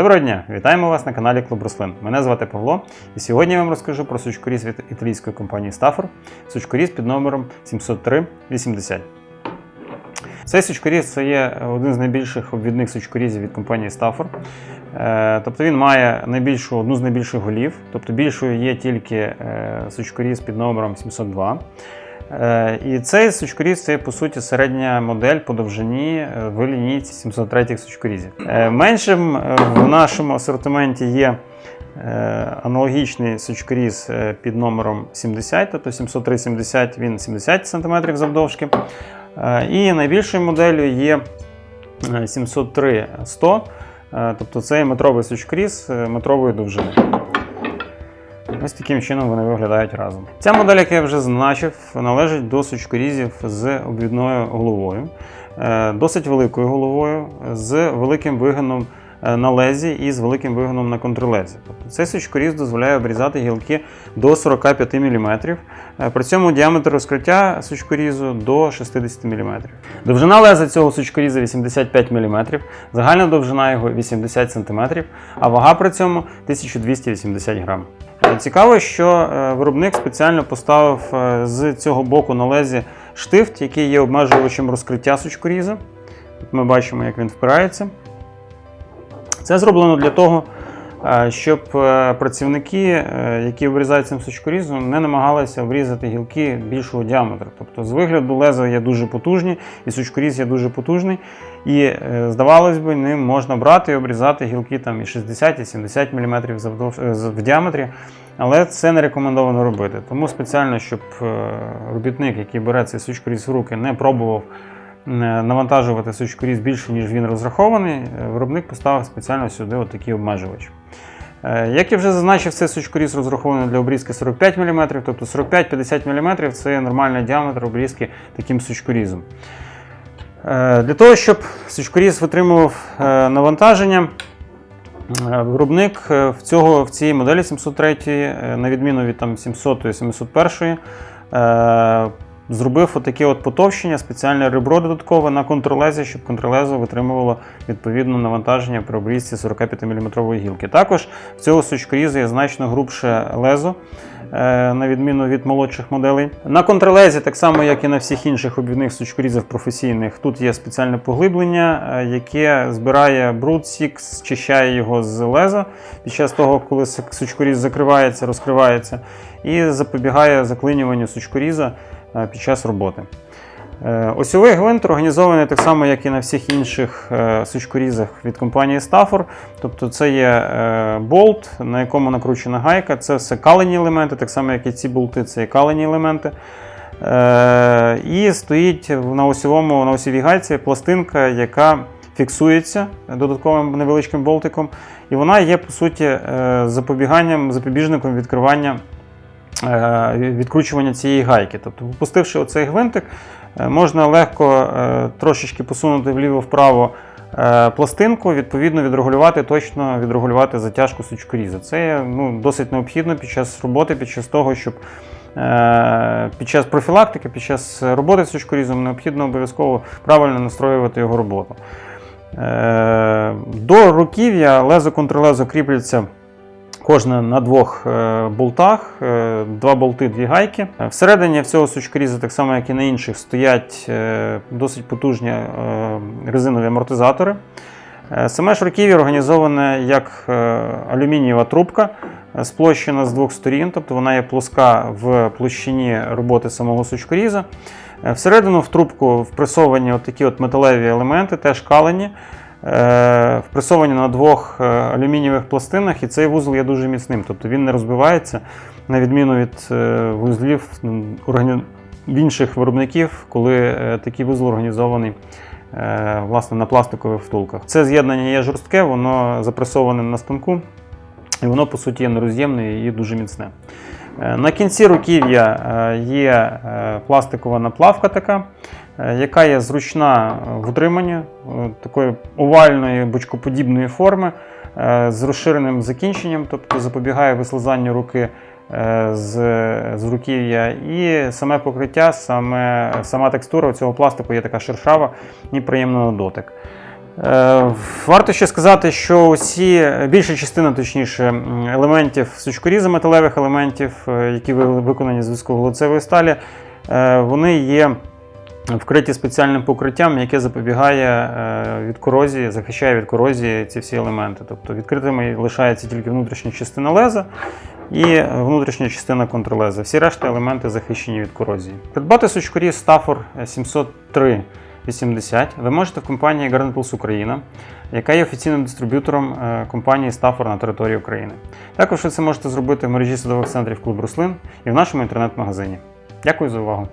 Доброго дня! Вітаємо вас на каналі Клуб Рослин. Мене звати Павло, і сьогодні я вам розкажу про сучкоріз від італійської компанії Stafford, сучкоріз під номером 70380. Цей сучкоріз це є один з найбільших обвідних сучкорізів від компанії Stafford. Е, Тобто він має найбільшу, одну з найбільших голів, тобто більшою є тільки е, сучкоріз під номером 702. Е, І цей сучкоріз це по суті середня модель по довжині е, в лінійці 703 сучкорізів. Е, Меншим в нашому асортименті є аналогічний сучкоріз під номером 70, тобто 703-70, він 70 см завдовжки. І найбільшою моделлю є е, 703-100, е, тобто це метровий сучкоріз метрової довжини. Ось таким чином вони виглядають разом. Ця модель, як я вже зазначив, належить до сучкорізів з обвідною головою, е, досить великою головою, з великим вигином на лезі і з великим вигином на контрлезі. Тобто цей сучкоріз дозволяє обрізати гілки до 45 мм. При цьому діаметр розкриття сучкорізу до 60 мм. Довжина леза цього сучкоріза 85 мм, загальна довжина його 80 см, а вага при цьому 1280 грам. Е, Цікаво, що е, виробник спеціально поставив е, з цього боку на лезі штифт, який є обмежувачем розкриття сучкоріза. Ми бачимо, як він впирається. Це зроблено для того, е, щоб е, працівники, е, які обрізають цим сучкорізом, не намагалися обрізати гілки більшого діаметру. Тобто, з вигляду леза є дуже потужні, і сучкоріз є дуже потужний. І здавалось би, ним можна брати і обрізати гілки там і 60, і 70 мм в діаметрі. Але це не рекомендовано робити. Тому спеціально, щоб робітник, який бере цей сучкоріз в руки, не пробував навантажувати сучкоріз більше, ніж він розрахований, е, виробник поставив спеціально сюди от такий обмежувач. Е, Як я вже зазначив, цей сучкоріз розрахований для обрізки 45 мм, тобто 45-50 мм це нормальний діаметр обрізки таким сучкорізом. Е, Для того, щоб сучкоріз витримував е, навантаження, е, виробник е, в, цього, в цій моделі 703, е, на відміну від там, 700 701, е, зробив отаке от потовщення, спеціальне ребро додаткове на контрлезі, щоб контрлезо витримувало відповідно навантаження при обрізці 45 мм гілки. Також в цього сучкорізу є значно грубше лезо. е, На відміну від молодших моделей. На контрлезі, так само як і на всіх інших обвідних сучкорізів професійних, тут є спеціальне поглиблення, е, яке збирає бруд, сік, зчищає його з леза під час того, коли сучкоріз закривається, розкривається, і запобігає заклинюванню сучкоріза під час роботи. Е, Осьовий гвинт організований так само, як і на всіх інших е, сучкорізах від компанії Stafford. Тобто це є е, болт, на якому накручена гайка. Це все калені елементи, так само, як і ці болти, це є калені елементи. Е, І стоїть на осьовому, на осьовій гайці пластинка, яка фіксується додатковим невеличким болтиком. І вона є, по суті, е, запобіганням, запобіжником відкривання е, відкручування цієї гайки. Тобто, попустивши оцей гвинтик, е, можна легко е, трошечки посунути вліво-вправо е, пластинку, відповідно відрегулювати, точно відрегулювати затяжку сучкоріза. Це ну, досить необхідно під час роботи, під час того, щоб е, під час профілактики, під час роботи з сучкорізом необхідно обов'язково правильно настроювати його роботу. Е, До руків'я лезо контрлезо кріпляться Кожне на двох е, болтах, е, два болти, дві гайки. Е, Всередині в цього сучкоріза, так само як і на інших, стоять досить потужні резинові амортизатори. Саме ж руків'я організоване як алюмінієва трубка, сплощена з двох сторін, тобто вона є плоска в площині роботи самого сучкоріза. Всередину в трубку впресовані от такі от металеві елементи, теж калені впресовані на двох е, алюмінієвих пластинах, і цей вузол є дуже міцним, тобто він не розбивається, на відміну від е, вузлів в інших виробників, коли е, такий вузол організований е, власне, на пластикових втулках. Це з'єднання є жорстке, воно запресоване на станку, і воно, по суті, є нероз'ємне і дуже міцне. Е, На кінці руків'я е, є е, пластикова наплавка така, е, яка є зручна в утриманні е, такої овальної бочкоподібної форми е, з розширеним закінченням, тобто запобігає вислизанню руки е, з, з руків'я. І саме покриття, саме, сама текстура цього пластику є така шершава і приємна на дотик. Е, Варто ще сказати, що усі більша частина, точніше, елементів сучкоріза металевих елементів, е, які виконані з високоголоцевої сталі, е, вони є вкриті спеціальним покриттям, яке запобігає е, від корозії, захищає від корозії ці всі елементи. Тобто відкритими лишається тільки внутрішня частина леза і внутрішня частина контрлеза. Всі решта елементи захищені від корозії. Придбати сучкоріз Stafford 703 80 ви можете в компанії Plus Україна, яка є офіційним дистриб'ютором е, компанії Stafford на території України. Також ви це можете зробити в мережі садових центрів Клуб Руслин і в нашому інтернет-магазині. Дякую за увагу!